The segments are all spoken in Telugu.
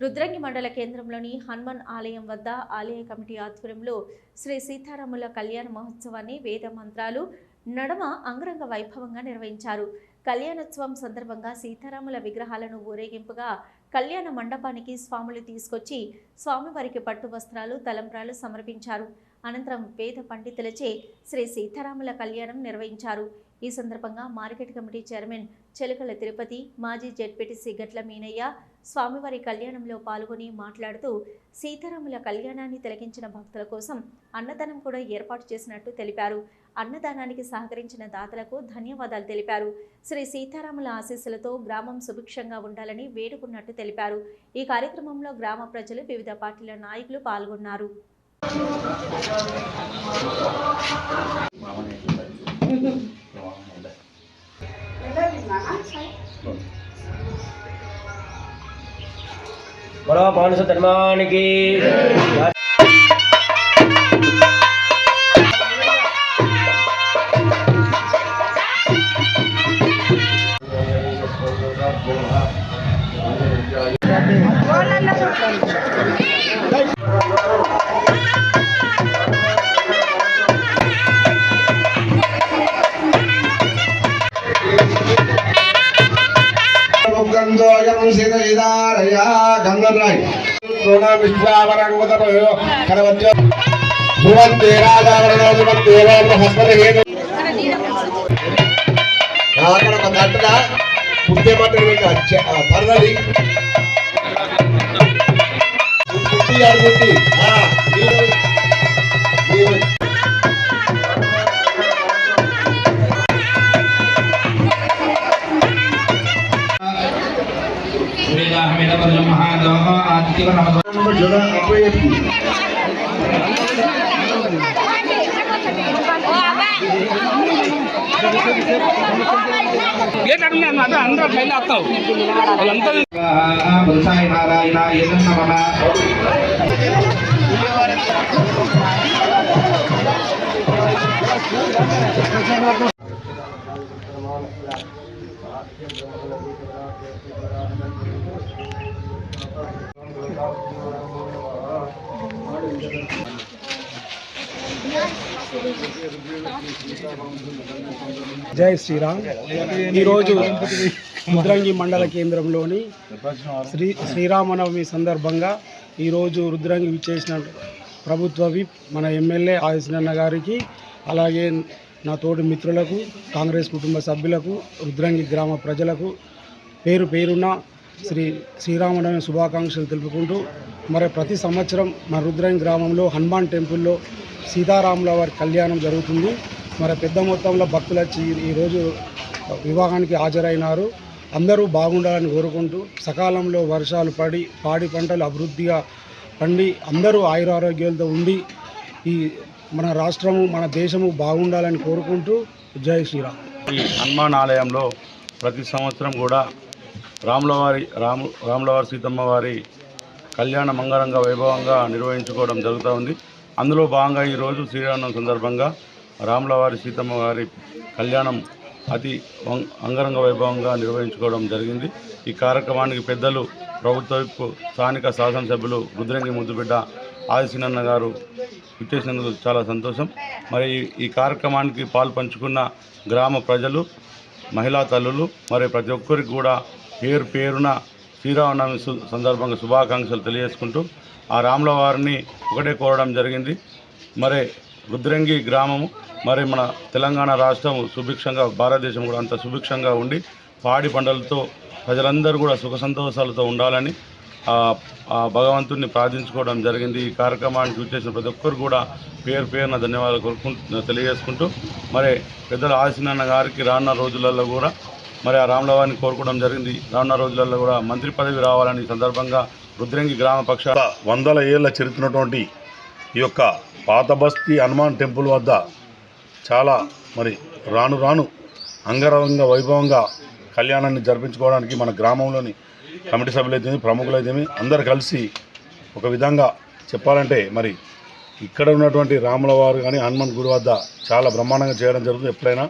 రుద్రంగి మండల కేంద్రంలోని హనుమాన్ ఆలయం వద్ద ఆలయ కమిటీ ఆధ్వర్యంలో శ్రీ సీతారాముల కళ్యాణ మహోత్సవాన్ని వేద మంత్రాలు నడమ అంగరంగ వైభవంగా నిర్వహించారు. కళ్యాణోత్సవం సందర్భంగా సీతారాముల విగ్రహాలను ఊరేగింపుగా కళ్యాణ మండపానికి స్వాములు తీసుకొచ్చి స్వామివారికి పట్టు వస్త్రాలు తలంబ్రాలు సమర్పించారు. అనంతరం వేద పండితులచే శ్రీ సీతారాముల కళ్యాణం నిర్వహించారు. ఈ సందర్భంగా market committee chairman Chelakala Tirupati మాజీ జెడ్పీటీసీ గట్ల మీనయ్య స్వామివారి కళ్యాణంలో పాల్గొని మాట్లాడుతూ సీతారాముల కళ్యాణాన్ని తిలకించిన భక్తుల కోసం అన్నదానం కూడా ఏర్పాటు చేసినట్టు తెలిపారు. అన్నదానానికి సహకరించిన దాతలకు ధన్యవాదాలు తెలిపారు. శ్రీ సీతారాముల ఆశీస్సులతో గ్రామం సుభిక్షంగా ఉండాలని వేడుకున్నట్టు తెలిపారు. ఈ కార్యక్రమంలో గ్రామ ప్రజలు వివిధ పార్టీల నాయకులు పాల్గొన్నారు. બોલો પાંચસો ધર્માન કી Hola, la sorpresa. కరవత్య భువంతే రాజావరణో అక్కడ ఒక గంటల పుట్టే పరదలి పుట్టి. అడుగుట్టి జడ అపోయి అందరూ పైన వస్తావు వాళ్ళంతా బుల్సాయి నారాయణ ఏదన్న మమ జై శ్రీరామ్. ఈరోజు రుద్రంగి మండల కేంద్రంలోని శ్రీ శ్రీరామనవమి సందర్భంగా ఈరోజు రుద్రంగి విచ్చేసిన ప్రభుత్వ విప్ మన ఎమ్మెల్యే ఆదిశనన్న గారికి అలాగే నా తోటి మిత్రులకు కాంగ్రెస్ కుటుంబ సభ్యులకు రుద్రంగి గ్రామ ప్రజలకు పేరు పేరున శ్రీ శ్రీరామనవమి శుభాకాంక్షలు తెలుపుకుంటూ మరి ప్రతి సంవత్సరం మన రుద్రంగి గ్రామంలో హనుమాన్ టెంపుల్లో సీతారాముల వారి కళ్యాణం జరుగుతుంది. మరి పెద్ద మొత్తంలో భక్తులు వచ్చి ఈరోజు వివాహానికి హాజరైనారు. అందరూ బాగుండాలని కోరుకుంటూ సకాలంలో వర్షాలు పడి పాడి పంటలు అభివృద్ధిగా పండి అందరూ ఆయురారోగ్యాలతో ఉండి ఈ మన రాష్ట్రము మన దేశము బాగుండాలని కోరుకుంటూ జై శ్రీరామ్. ఈ హనుమాన్ ఆలయంలో ప్రతి సంవత్సరం కూడా రాములవారి రాము రాములవారి సీతమ్మ వారి కళ్యాణ మంగళంగా వైభవంగా నిర్వహించుకోవడం జరుగుతూ ఉంది. అందులో భాగంగా ఈరోజు శ్రీరామం సందర్భంగా రాములవారి సీతమ్మ వారి కళ్యాణం అతి అంగరంగ వైభవంగా నిర్వహించుకోవడం జరిగింది. ఈ కార్యక్రమానికి పెద్దలు ప్రభుత్వ స్థానిక శాసనసభ్యులు రుద్రంగి ముద్దుబిడ్డ ఆదిశీనన్న గారు ఇచ్చేసినందుకు చాలా సంతోషం. మరి ఈ- కార్యక్రమానికి పాల్పంచుకున్న గ్రామ ప్రజలు మహిళా తల్లులు మరి ప్రతి ఒక్కరికి కూడా పేరు పేరున శ్రీరామనవమి సు- సందర్భంగా శుభాకాంక్షలు తెలియజేసుకుంటూ ఆ రాముల వారిని ఒకటే కోరడం జరిగింది. మరి రుద్రంగి గ్రామము మరి మన తెలంగాణ రాష్ట్రం సుభిక్షంగా భారతదేశం కూడా అంత సుభిక్షంగా ఉండి పాడి పంటలతో ప్రజలందరూ కూడా సుఖ సంతోషాలతో ఉండాలని భగవంతుడిని ప్రార్థించుకోవడం జరిగింది. ఈ కార్యక్రమానికి వచ్చేసిన ప్రతి ఒక్కరు కూడా పేరు పేరున ధన్యవాదాలు కోరుకుంటూ తెలియజేసుకుంటూ మరి పెద్దల ఆశీనన్న గారికి రానున్న రోజులలో కూడా మరి ఆ రాములవారిని కోరుకోవడం జరిగింది. రానున్న రోజులలో కూడా మంత్రి పదవి రావాలని సందర్భంగా రుద్రంగి గ్రామ పక్ష వందల ఏళ్ళ చరిత్రటువంటి ఈ యొక్క పాత బస్తీ హనుమాన్ టెంపుల్ వద్ద చాలా మరి రాను రాను అంగరంగ వైభవంగా కళ్యాణాన్ని జరిపించుకోవడానికి మన గ్రామంలోని కమిటీ సభ్యులైతేమి ప్రముఖులైతేమి అందరు కలిసి ఒక విధంగా చెప్పాలంటే మరి ఇక్కడ ఉన్నటువంటి రాముల వారు కానీ హనుమాన్ గుడి వద్ద చాలా బ్రహ్మాండంగా చేయడం జరుగుతుంది ఎప్పుడైనా.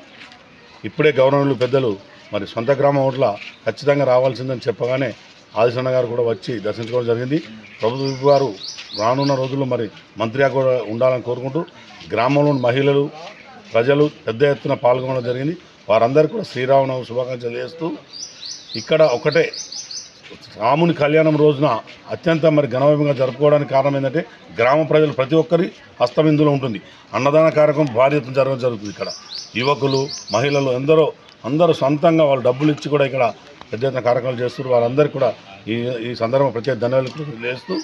ఇప్పుడే గవర్నర్లు పెద్దలు మరి సొంత గ్రామం ఓట్ల ఖచ్చితంగా రావాల్సిందని చెప్పగానే ఆదిశన్న గారు కూడా వచ్చి దర్శించుకోవడం జరిగింది. ప్రభుత్వ వారు రానున్న రోజుల్లో మరి మంత్రిగా కూడా ఉండాలని కోరుకుంటూ గ్రామంలోని మహిళలు ప్రజలు పెద్ద ఎత్తున పాల్గొనడం జరిగింది. వారందరికీ కూడా శ్రీరామనవమి శుభాకాంక్షలు చేస్తూ ఇక్కడ ఒకటే రాముని కళ్యాణం రోజున అత్యంత మరి ఘనవైభవంగా జరుపుకోవడానికి కారణం ఏంటంటే గ్రామ ప్రజలు ప్రతి ఒక్కరి హస్తం ఇందులో ఉంటుంది. అన్నదాన కార్యక్రమం భారీ జరగడం జరుగుతుంది ఇక్కడ. యువకులు మహిళలు ఎందరో అందరూ సొంతంగా వాళ్ళు డబ్బులు ఇచ్చి కూడా ఇక్కడ పెద్ద ఎత్తున కార్యక్రమాలు చేస్తున్నారు. వారందరికీ కూడా ఈ ఈ సందర్భం ప్రత్యేక ధన్యవాదాలు తెలియజేస్తూ